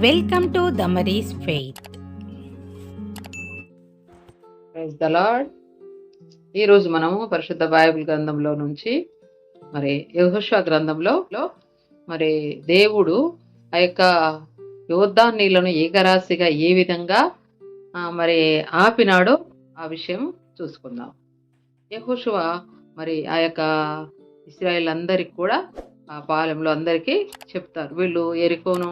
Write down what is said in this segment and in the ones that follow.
Welcome to Damaris faith praise the Lord ఈరోజు మనము పరిశుద్ధ బైబిల్ గ్రంథంలో నుంచి మరి యెహోషువ గ్రంథంలో మరి దేవుడు ఆ యొక్క యోద్ధాన్నీలను ఏకరాశిగా ఏ విధంగా మరి ఆపినాడో ఆ విషయం చూసుకుందాం. యహోషువ మరి ఆ యొక్క ఇస్రాయేల్ అందరికి కూడా ఆ పాలెంలో అందరికీ చెప్తారు. వీళ్ళు ఎరికోను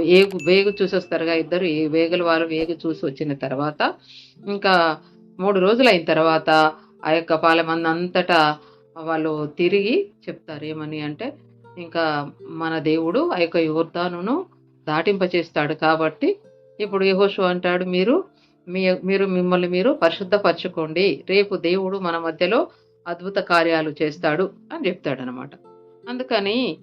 ఏగు వేగు చూసొస్తారుగా ఇద్దరు. ఈ వేగుల వారు వేగు చూసి వచ్చిన తర్వాత ఇంకా మూడు రోజులు అయిన తర్వాత ఆ యొక్క పాలెమంది అంతటా వాళ్ళు తిరిగి చెప్తారు. ఏమని అంటే ఇంకా మన దేవుడు ఆ యొక్క యోర్ధానును దాటింపచేస్తాడు కాబట్టి ఇప్పుడు యహోషు అంటాడు మీరు మీ మీరు మిమ్మల్ని మీరు పరిశుద్ధపరచుకోండి. రేపు దేవుడు మన మధ్యలో అద్భుత కార్యాలు చేస్తాడు అని చెప్తాడనమాట. అందుకని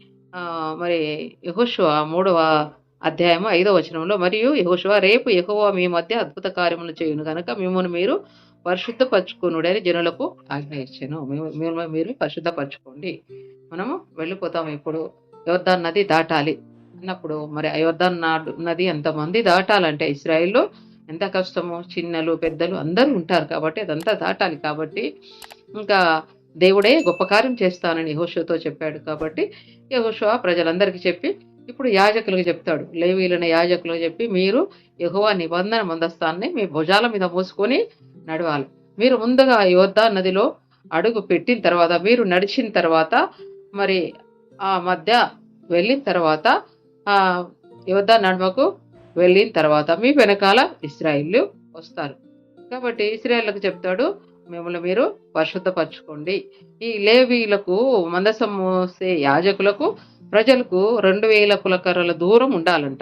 మరి యహోషువ మూడవ అధ్యాయము ఐదవ వచనంలో మరియు యహోషువ రేపు యహోవా మీ మధ్య అద్భుత కార్యములు చేయును కనుక మిమ్మల్ని మీరు పరిశుద్ధపరచుకునుడని జనులకు ఆజ్ఞ ఇచ్చాను. మీరు పరిశుద్ధపరచుకోండి. మనము వెళ్ళిపోతాం ఇప్పుడు. యోర్ధాన్ నది దాటాలి అన్నప్పుడు మరి ఆ నాడు- నది ఎంతమంది దాటాలంటే ఇస్రాయిల్లో ఎంత కష్టమో? చిన్నలు పెద్దలు అందరూ ఉంటారు కాబట్టి అదంతా దాటాలి కాబట్టి ఇంకా దేవుడే గొప్ప కార్యం చేస్తానని యహోషుతో చెప్పాడు కాబట్టి యహోషువ ప్రజలందరికీ చెప్పి ఇప్పుడు యాజకులకు చెప్తాడు. లేవీలైన యాజకులకు చెప్పి మీరు యహోవా నిబంధన మందస్థాన్ని మీ భుజాల మీద మోసుకొని నడవాలి. మీరు ముందుగా యోధా నదిలో అడుగు పెట్టిన తర్వాత మీరు నడిచిన తర్వాత మరి ఆ మధ్య వెళ్ళిన తర్వాత ఆ యోధా నడుమకు వెళ్ళిన తర్వాత మీ వెనకాల ఇస్రాయిల్ వస్తారు. కాబట్టి ఇస్రాయిల్కు చెప్తాడు మిమ్మల్ని మీరు పరిశుద్ధపరచుకోండి. ఈ లేవీలకు మందసం మోసే యాజకులకు ప్రజలకు రెండు వేల కులకర్రల దూరం ఉండాలంట.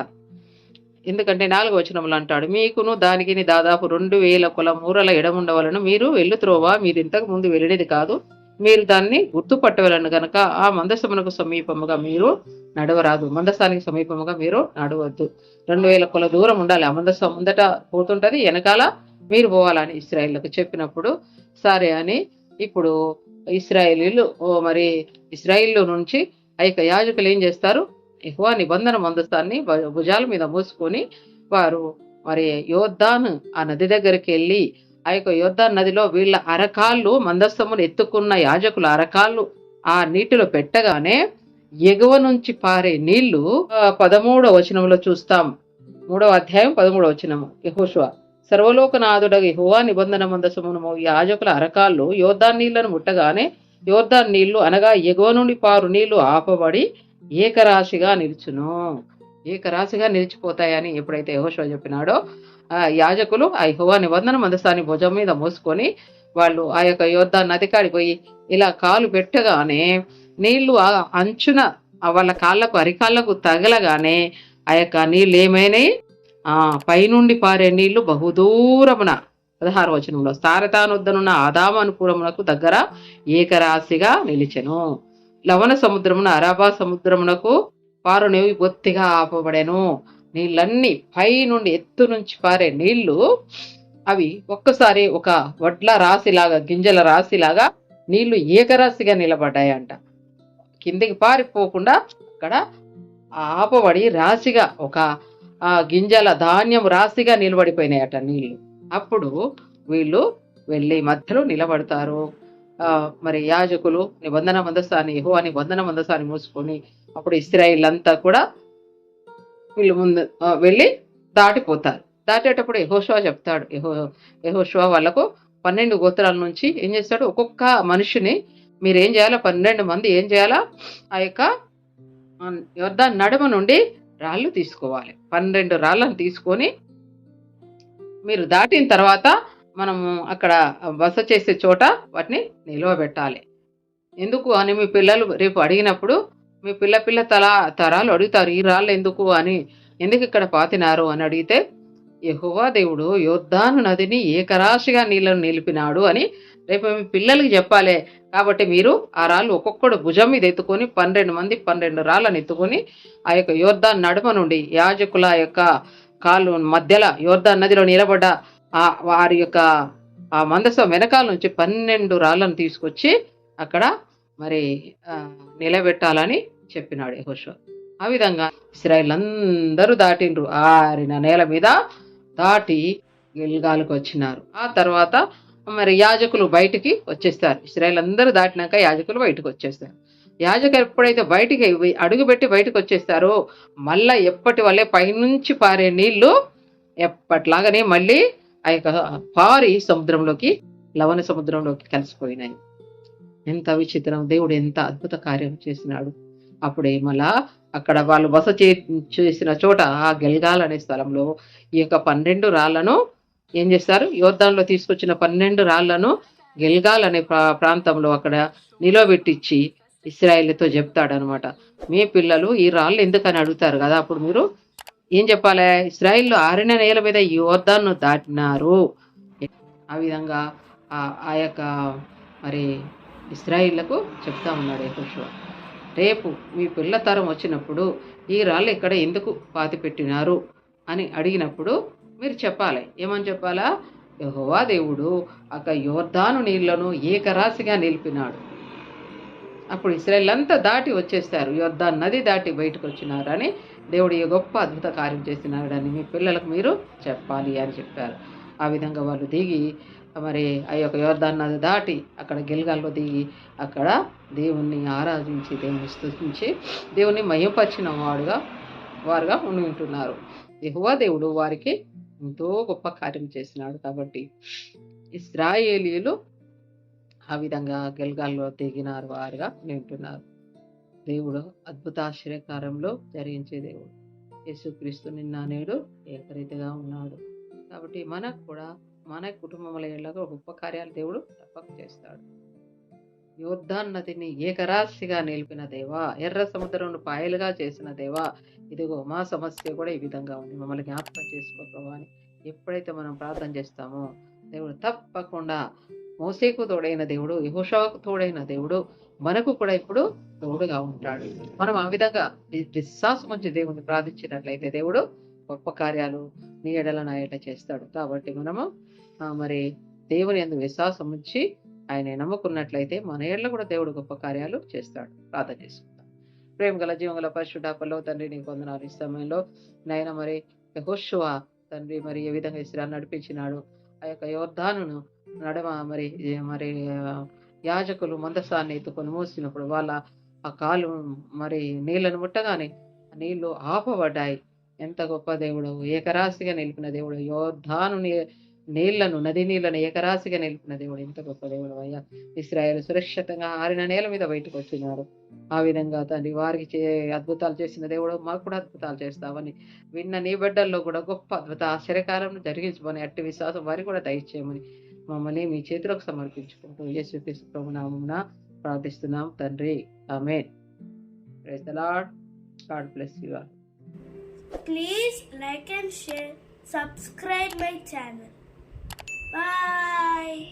ఎందుకంటే నాలుగు వచనములు అంటాడు మీకును దానికి దాదాపు రెండు వేల కుల మూరల ఎడముండవలను మీరు వెళ్ళుత్రోవా? మీరు ఇంతకు ముందు వెళ్ళినది కాదు. మీరు దాన్ని గుర్తుపట్టవలను గనక ఆ మందసమునకు సమీపముగా మీరు నడవరాదు. మందసానికి సమీపముగా మీరు నడవద్దు. రెండు వేల కుల దూరం ఉండాలి. ఆ మందసం ముందట పోతుంటది వెనకాల మీరు పోవాలని ఇస్రాయిల్లకు చెప్పినప్పుడు సరే అని ఇప్పుడు ఇస్రాయేలీలు ఓ మరి ఇస్రాయిల్లో నుంచి ఆ యొక్క యాజకులు ఏం చేస్తారు? ఎక్కువ నిబంధన మందస్థాన్ని భుజాల మీద మూసుకొని వారు మరి యోద్ధాన్ ఆ నది దగ్గరికి వెళ్ళి ఆ యొక్క యోద్ధాన్ నదిలో వీళ్ళ అరకాళ్ళు మందస్థమును ఎత్తుకున్న యాజకుల అరకాళ్ళు ఆ నీటిలో పెట్టగానే ఎగువ నుంచి పారే నీళ్ళు పదమూడవ వచనంలో చూస్తాం. మూడవ అధ్యాయం పదమూడవ వచనము. యహోషువ సర్వలోకనాథుడగ యహోవా నిబంధన మందసమును యాజకుల అరకాళ్ళు యోర్దాన్ నీళ్ళను ముట్టగానే యోర్దాన్ నీళ్ళు అనగా ఎగువ నుండి పారు నీళ్ళు ఆపబడి ఏకరాశిగా నిలుచును. ఏకరాశిగా నిలిచిపోతాయని ఎప్పుడైతే యహోశివ చెప్పినాడో ఆ యాజకులు ఆ యహోవా నిబంధన మందసాన్ని భుజం మీద మోసుకొని వాళ్ళు ఆ యొక్క యోర్దాన్ నది కాడికి పోయి ఇలా కాలు పెట్టగానే నీళ్ళు ఆ అంచున వాళ్ళ కాళ్ళకు అరికాళ్ళకు తగలగానే ఆ యొక్క నీళ్ళు ఏమైనాయి పైనుండి పారే నీళ్ళు బహుదూరమున. పదహారు వచనంలో స్థారతానొద్దనున్న అనుకూలమునకు దగ్గర ఏకరాశిగా నిలిచెను. లవణ సముద్రమున అరాబా సముద్రమునకు పారునేవి బొత్తిగా ఆపబడెను. నీళ్ళన్నీ పై నుండి ఎత్తు నుంచి పారే నీళ్ళు అవి ఒక్కసారి ఒక వడ్ల రాశిలాగా గింజల రాశిలాగా నీళ్ళు ఏకరాశిగా నిలబడ్డాయంట. కిందికి పారిపోకుండా అక్కడ ఆపబడి రాశిగా ఒక ఆ గింజల ధాన్యం రాశిగా నిలబడిపోయినాయట నీళ్ళు అప్పుడు వీళ్ళు వెళ్ళి మధ్యలో నిలబడతారు. ఆ, మరి యాజకులు నిబంధన మందస్థాన్ని అని బంధన మందస్థాన్ని మూసుకొని అప్పుడు ఇస్రాయిల్ అంతా కూడా వీళ్ళు ముందు వెళ్ళి దాటిపోతారు. దాటేటప్పుడు యహోషువా చెప్తాడు. యహో యహోషువా వాళ్ళకు పన్నెండు గోత్రాల నుంచి ఏం చేస్తాడు? ఒక్కొక్క మనిషిని మీరు ఏం చేయాలా? పన్నెండు మంది ఏం చేయాలా? ఆ యొక్క యుద్ధ నడుమ నుండి రాళ్ళు తీసుకోవాలి. పన్నెండు రాళ్ళను తీసుకొని మీరు దాటిన తర్వాత మనము అక్కడ బస చేసే చోట వాటిని నిల్వబెట్టాలి ఎందుకు అని మీ పిల్లలు రేపు అడిగినప్పుడు మీ పిల్ల పిల్ల తల తరాలు అడుగుతారు ఈ రాళ్ళు ఎందుకు అని? ఎందుకు ఇక్కడ పాతినారు? అని అడిగితే యెహోవా దేవుడు యోద్ధాను నదిని ఏకరాశిగా నీళ్ళను నిలిపినాడు అని రేపు మీ పిల్లలకి చెప్పాలి. కాబట్టి మీరు ఆ రాళ్ళు ఒక్కొక్కడు భుజం మీద ఎత్తుకొని పన్నెండు మంది పన్నెండు రాళ్ళను ఎత్తుకొని ఆ యొక్క యోర్ధాన్ నడుమ నుండి యాజకుల యొక్క కాళ్ళు మధ్యలో యోర్ధాన్ నదిలో నిలబడ్డ ఆ వారి యొక్క ఆ మందసం వెనకాల నుంచి పన్నెండు రాళ్ళను తీసుకొచ్చి అక్కడ మరి నిలబెట్టాలని చెప్పినాడు యహోషో ఆ విధంగా ఇస్రాయిల్ అందరూ దాటిండ్రు. ఆరిన నేల మీద దాటి గిల్గాలకు వచ్చినారు. ఆ తర్వాత మరి యాజకులు బయటికి వచ్చేస్తారు. ఇస్రాయల్ అందరూ దాటినాక యాజకులు బయటకు వచ్చేస్తారు. యాజకులు ఎప్పుడైతే బయటికి అడుగుపెట్టి బయటకు వచ్చేస్తారో మళ్ళా ఎప్పటి వల్లే పైనుంచి పారే నీళ్ళు ఎప్పట్లాగానే మళ్ళీ ఆ యొక్క పారి సముద్రంలోకి లవణ సముద్రంలోకి కలిసిపోయినాయి. ఎంత విచిత్రం. దేవుడు ఎంత అద్భుత కార్యం చేసినాడు. అప్పుడే మళ్ళా అక్కడ వాళ్ళు బస చే చేసిన చోట ఆ గెల్గాల్ అనే స్థలంలో ఈ యొక్క పన్నెండు రాళ్ళను ఏం చేస్తారు? యోర్దాన్లో తీసుకొచ్చిన పన్నెండు రాళ్ళను గెల్గాల్ అనే ప్రా- ప్రాంతంలో అక్కడ నిలబెట్టించి ఇస్రాయిల్తో చెప్తాడనమాట. మీ పిల్లలు ఈ రాళ్ళు ఎందుకని అడుగుతారు కదా? అప్పుడు మీరు ఏం చెప్పాలి? ఇస్రాయిల్ ఆరిన నేల మీద యోర్దాన్ను దాటినారు. ఆ విధంగా ఆ- యొక్క మరి ఇస్రాయిళ్ళకు చెప్తా ఉన్నాడు యెహోషువ. రేపు మీ పిల్ల తరం వచ్చినప్పుడు ఈ రాళ్ళు ఇక్కడ ఎందుకు పాతి పెట్టినారు అని అడిగినప్పుడు మీరు చెప్పాలి. ఏమని చెప్పాలా? యహోవా దేవుడు ఒక యోర్ధాను నీళ్ళను ఏకరాశిగా నిలిపినాడు. అప్పుడు ఇస్రాయల్ అంతా దాటి వచ్చేస్తారు. యోర్ధాన్ నది దాటి బయటకు వచ్చినారని దేవుడు ఈ గొప్ప అద్భుత కార్యం చేసినాడని మీ పిల్లలకు మీరు చెప్పాలి అని చెప్పారు. ఆ విధంగా వాళ్ళు దిగి మరి ఆ యొక్క యోర్ధాన్ నది దాటి అక్కడ గిల్గాల్లో దిగి అక్కడ దేవుణ్ణి ఆరాధించి దేవుని స్థుతించి దేవుణ్ణి మయపరిచిన వాడుగా వారుగా ఉండి ఉంటున్నారు. యెహోవా దేవుడు వారికి ఎంతో గొప్ప కార్యం చేసినాడు కాబట్టి ఇస్రాయేలీలు ఆ విధంగా గెల్గాల్లో దిగినారు వారుగా వింటున్నారు. దేవుడు అద్భుతాశ్చర్యకారంలో జరిగించే దేవుడు. యేసుక్రీస్తు నిన్న నేడు ఏకరీతిగా ఉన్నాడు. కాబట్టి మనకు కూడా మన కుటుంబంలో ఎలాగో గొప్ప కార్యాలు దేవుడు తప్పక చేస్తాడు. యోర్ధాన్ నదిని ఏకరాశిగా నిలిపిన దేవా ఎర్ర సముద్రం పాయలుగా చేసిన దేవా. ఇదిగో మా సమస్య కూడా ఈ విధంగా ఉంది. మమ్మల్ని జ్ఞాపకం చేసుకో ప్రభా అని ఎప్పుడైతే మనం ప్రార్థన చేస్తామో దేవుడు తప్పకుండా మోసేకు తోడైన దేవుడు యహోషాకు తోడైన దేవుడు మనకు కూడా ఇప్పుడు తోడుగా ఉంటాడు. మనం ఆ విధంగా విశ్వాసం వచ్చి దేవుడిని ప్రార్థించినట్లయితే దేవుడు గొప్ప కార్యాలు నీ ఎడల నా చేస్తాడు. కాబట్టి మనము మరి దేవుని అందు విశ్వాసం ఉంచి ఆయన నమ్ముకున్నట్లయితే మన ఏళ్ళ కూడా దేవుడు గొప్ప కార్యాలు చేస్తాడు. ప్రార్థన చేసుకుందాం. ప్రేమ గల జీవంగల పరిశుడాపల్లో తండ్రి నీకు వందనాలు. ఈ సమయంలో నాయన మరి యెహోషువ తండ్రి మరి ఏ విధంగా ఇస్రాయల్ నడిపించినాడు? ఆ యొక్క యోర్ధానును నడమ మరి మరి యాజకులు మందసాన్ని ఎత్తుకొని మూసినప్పుడు వాళ్ళ ఆ కాలు మరి నీళ్ళను ముట్టగానే నీళ్ళు ఆపబడ్డాయి. ఎంత గొప్ప దేవుడు ఏకరాశిగా నిలిపిన దేవుడు. యోర్ధాను నీళ్ళను నది నీళ్ళను ఏకరాశిగా నిలిపిన దేవుడు ఎంత గొప్ప దేవుడు అయ్యా. ఇస్రాయేల్ సురక్షితంగా ఆరిన నేల మీద బయటకు వచ్చినారు ఆ విధంగా తండ్రి వారికి చే అద్భుతాలు చేసిన దేవుడు మాకు కూడా అద్భుతాలు చేస్తావని విన్న నీ బిడ్డల్లో కూడా గొప్ప అద్భుత ఆశ్చర్యకారం జరిగించమని అట్టి విశ్వాసం వారికి కూడా దయచేయమని మమ్మల్ని మీ చేతిలోకి సమర్పించుకుంటూ యేసు క్రీస్తు నామమున ప్రార్థిస్తున్నాం తండ్రి. ఆమేన్. Praise the Lord God bless you all Please like and share. Subscribe my channel. Bye.